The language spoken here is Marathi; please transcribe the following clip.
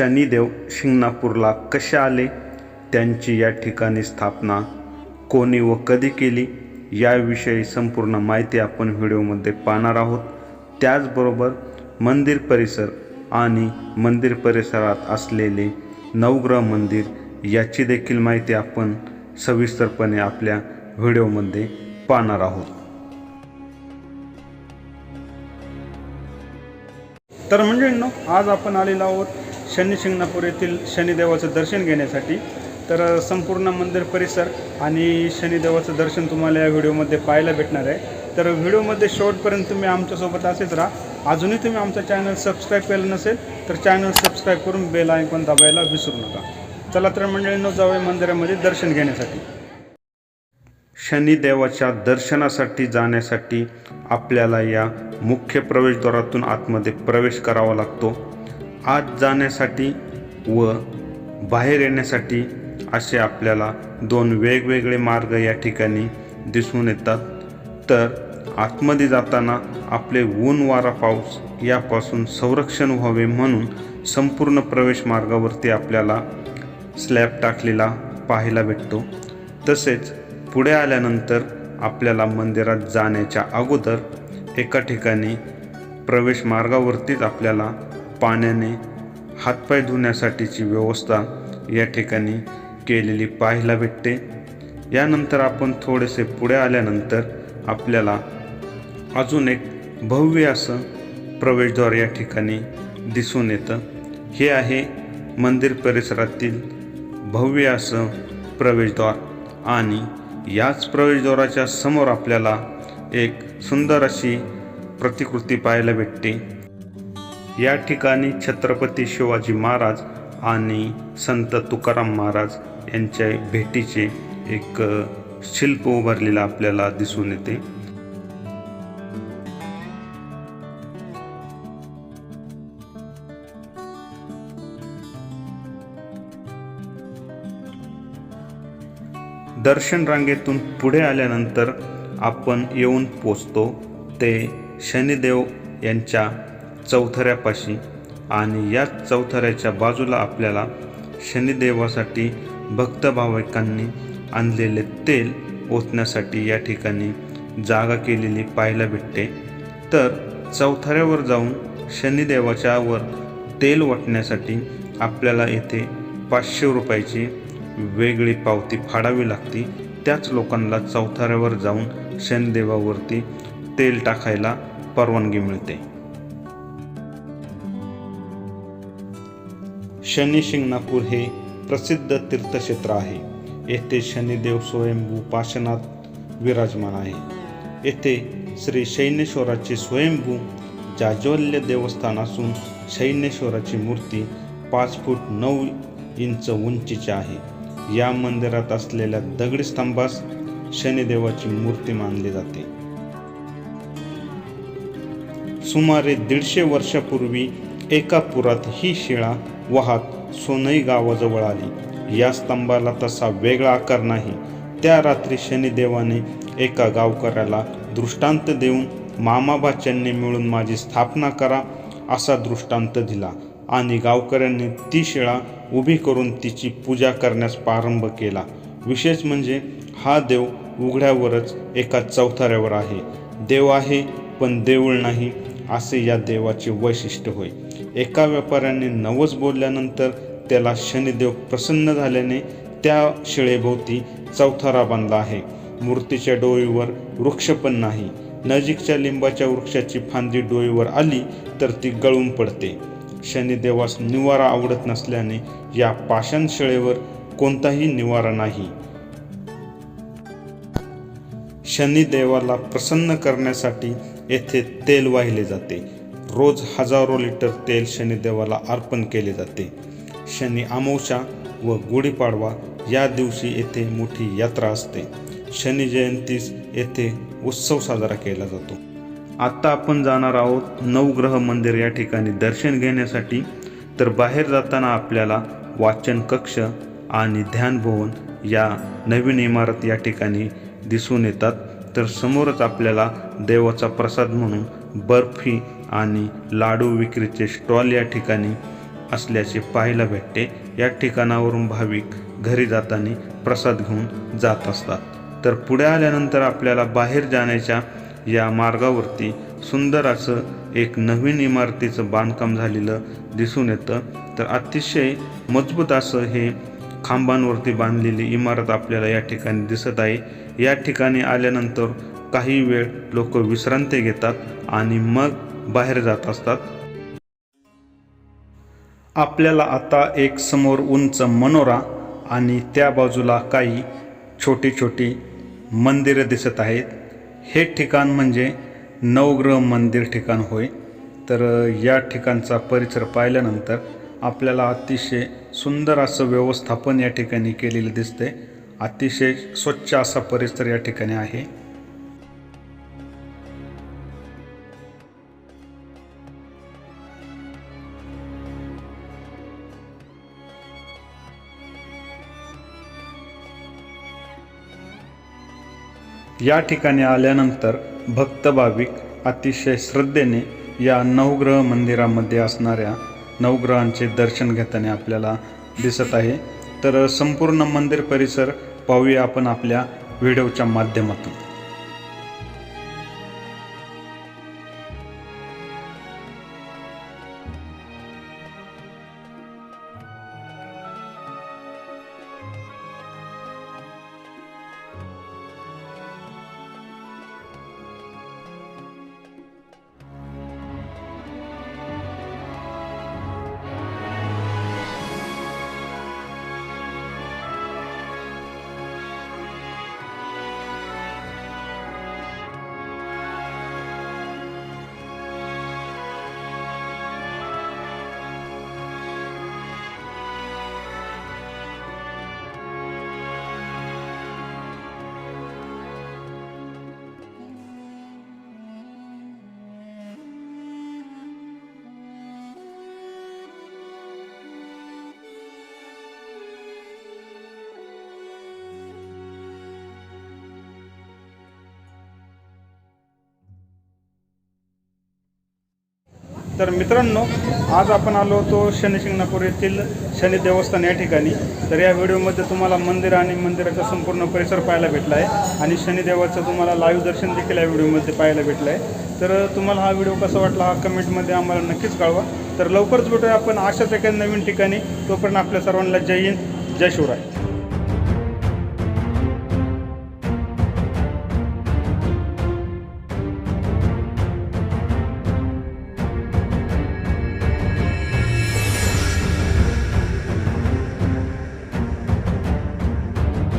शनिदेव शिंगणापूरला कसे आले? त्यांची या ठिकाणी स्थापना कोणी व कधी केली? याविषयी संपूर्ण माहिती आपण व्हिडिओमध्ये पाहणार आहोत. त्याचबरोबर मंदिर परिसर आणि मंदिर परिसरात असलेले नवग्रह मंदिर याची देखील माहिती आपण सविस्तरपणे आपल्या व्हिडिओमध्ये पाहणार आहोत. तर म्हणजे आज आपण आलेलो आहोत शनिशिंगणापूर येथील शनिदेवाचं दर्शन घेण्यासाठी. तर संपूर्ण मंदिर परिसर आणि शनिदेवाचं दर्शन तुम्हाला या व्हिडिओमध्ये पाहायला भेटणार आहे. तर व्हिडिओमध्ये शेवटपर्यंत तुम्ही आमच्यासोबत असेच राहा. अजूनही तुम्ही आमचा चॅनल सबस्क्राईब केलं नसेल तर चॅनल सबस्क्राईब करून बेल आयकॉन दाबायला विसरू नका. चला तर मंडळींनो जाऊया मंदिरामध्ये दर्शन घेण्यासाठी. शनिदेवाच्या दर्शनासाठी जाण्यासाठी आपल्याला या मुख्य प्रवेशद्वारातून आतमध्ये प्रवेश करावा लागतो. आत जाण्यासाठी व बाहेर येण्यासाठी असे आपल्याला दोन वेगवेगळे मार्ग या ठिकाणी दिसून येतात. तर आतमध्ये जाताना आपले ऊन वारा पाऊस यापासून संरक्षण व्हावे म्हणून संपूर्ण प्रवेश मार्गावरती आपल्याला स्लॅब टाकलेला पाहायला भेटतो. तसेच पुढे आल्यानंतर आपल्याला मंदिरात जाण्याच्या अगोदर एका ठिकाणी प्रवेश मार्गावरतीच आपल्याला पाण्याने हातपाय धुण्यासाठीची व्यवस्था या ठिकाणी केलेली पाहायला भेटते. यानंतर आपण थोडेसे पुढे आल्यानंतर आपल्याला अजून एक भव्य असं प्रवेशद्वार या ठिकाणी दिसून येतं. हे आहे मंदिर परिसरातील भव्य असं प्रवेशद्वार आणि याच प्रवेशद्वाराच्या समोर आपल्याला एक सुंदर अशी प्रतिकृती पाहायला भेटते. या ठिकाणी छत्रपती शिवाजी महाराज आणि संत तुकाराम महाराज यांच्या भेटीचे एक शिल्प उभारलेलं आपल्याला दिसून येते. दर्शन रांगेतून पुढे आल्यानंतर आपण येऊन पोचतो. ते शनिदेव यांच्या चौथऱ्यापाशी आणि या चौथऱ्याच्या बाजूला आपल्याला शनिदेवासाठी भक्त भाविकांनी आणलेले तेल ओतण्यासाठी या ठिकाणी जागा केलेली पाहायला भेटते. तर चौथऱ्यावर जाऊन शनिदेवाच्या वर तेल वाटण्यासाठी आपल्याला येथे पाचशे रुपयाची वेगळी पावती फाडावी लागती. त्याच लोकांना चौथऱ्यावर जाऊन शनिदेवावरती तेल टाकायला परवानगी मिळते. शनी शिंगणापूर हे प्रसिद्ध तीर्थक्षेत्र आहे. येथे शनिदेव स्वयंभू पाषाणात विराजमान आहे. येथे श्री शैनेश्वराचे स्वयंभू जाज्वल्य देवस्थान असून शैनेश्वराची मूर्ती पाच फूट नऊ इंच उंचीची आहे. या मंदिरात असलेल्या दगडी स्तंभास शनिदेवाची मूर्ती मानली जाते. सुमारे दीडशे वर्षापूर्वी एका पुरात ही शिळा वाहत सोनई गावाजवळ आली. या स्तंभाला तसा वेगळा आकार नाही. त्या रात्री शनिदेवाने एका गावकऱ्याला दृष्टांत देऊन मामाबाच्यांनी मिळून माझी स्थापना करा असा दृष्टांत दिला. आणि गावकऱ्यांनी ती शिळा उभी करून तिची पूजा करण्यास प्रारंभ केला. विशेष म्हणजे हा देव उघड्यावरच एका चौथाऱ्यावर आहे. देव आहे पण देऊळ नाही असे या देवाचे वैशिष्ट्य होय. एका व्यापाऱ्याने नवस बोलल्यानंतर त्याला शनिदेव प्रसन्न झाल्याने त्या शिळेभोवती चौथारा बांधला आहे. मूर्तीच्या डोळीवर वृक्ष पण नाही. नजीकच्या लिंबाच्या वृक्षाची फांदी डोळीवर आली तर ती गळून पडते. शनिदेवास निवारा आवडत नसल्याने या पाषाण शिळेवर कोणताही निवारा नाही. शनिदेवाला प्रसन्न करण्यासाठी येथे तेल वाहिले जाते. रोज हजारो लिटर तेल शनिदेवाला अर्पण केले जाते. शनी अमावस्या व गुढीपाडवा या दिवशी येथे मोठी यात्रा असते. शनी जयंतीस येथे उत्सव साजरा केला जातो. आत्ता आपण जाणार आहोत नवग्रह मंदिर या ठिकाणी दर्शन घेण्यासाठी. तर बाहेर जाताना आपल्याला वाचन कक्ष आणि ध्यानभवन या नवीन इमारत या ठिकाणी दिसून येतात. तर समोरच आपल्याला देवाचा प्रसाद म्हणून बर्फी आणि लाडू विक्रीचे स्टॉल या ठिकाणी असल्याचे पाहायला भेटते. या ठिकाणावरून भाविक घरी जाताना प्रसाद घेऊन जात असतात. तर पुढे आल्यानंतर आपल्याला बाहेर जाण्याच्या या मार्गावरती सुंदर असं एक नवीन इमारतीचं बांधकाम झालेलं दिसून येतं. तर अतिशय मजबूत असं हे खांबांवरती बांधलेली इमारत आपल्याला या ठिकाणी दिसत आहे. या ठिकाणी आल्यानंतर काही वेळ लोक विश्रांती घेतात आणि मग बाहेर जात असतात. आपल्याला आता एक समोर उंच मनोरा आणि त्या बाजूला काही छोटी छोटी मंदिरं दिसत आहेत. हे ठिकाण म्हणजे नवग्रह मंदिर ठिकाण होय. तर या ठिकाणचा परिसर पाहिल्यानंतर आपल्याला अतिशय सुंदर असं व्यवस्थापन या ठिकाणी केलेलं दिसतंय. अतिशय स्वच्छ असा परिसर या ठिकाणी आहे. या ठिकाणी आल्यानंतर भक्त भाविक अतिशय श्रद्धेने या नवग्रह मंदिरामध्ये असणाऱ्या नवग्रहांचे दर्शन घेताना आपल्याला दिसत आहे. तर संपूर्ण मंदिर परिसर पाहूया आपण आपल्या व्हिडिओच्या माध्यमातून. तर मित्रांनो आज आपण आलो होतो शनिशिंगणापूर येथील शनी देवस्थान या ठिकाणी. तर या व्हिडिओमध्ये तुम्हाला मंदिर आणि मंदिराचा संपूर्ण परिसर पाहायला भेटला आहे आणि शनिदेवाचं तुम्हाला लाईव्ह दर्शन देखील या व्हिडिओमध्ये पाहायला भेटलं आहे तर तुम्हाला हा व्हिडिओ कसा वाटला हा कमेंटमध्ये आम्हाला नक्कीच कळवा. तर लवकरच भेटूया आपण अशाच एका नवीन ठिकाणी. तोपर्यंत आपल्या सर्वांना जय हिंद जय शिवराय.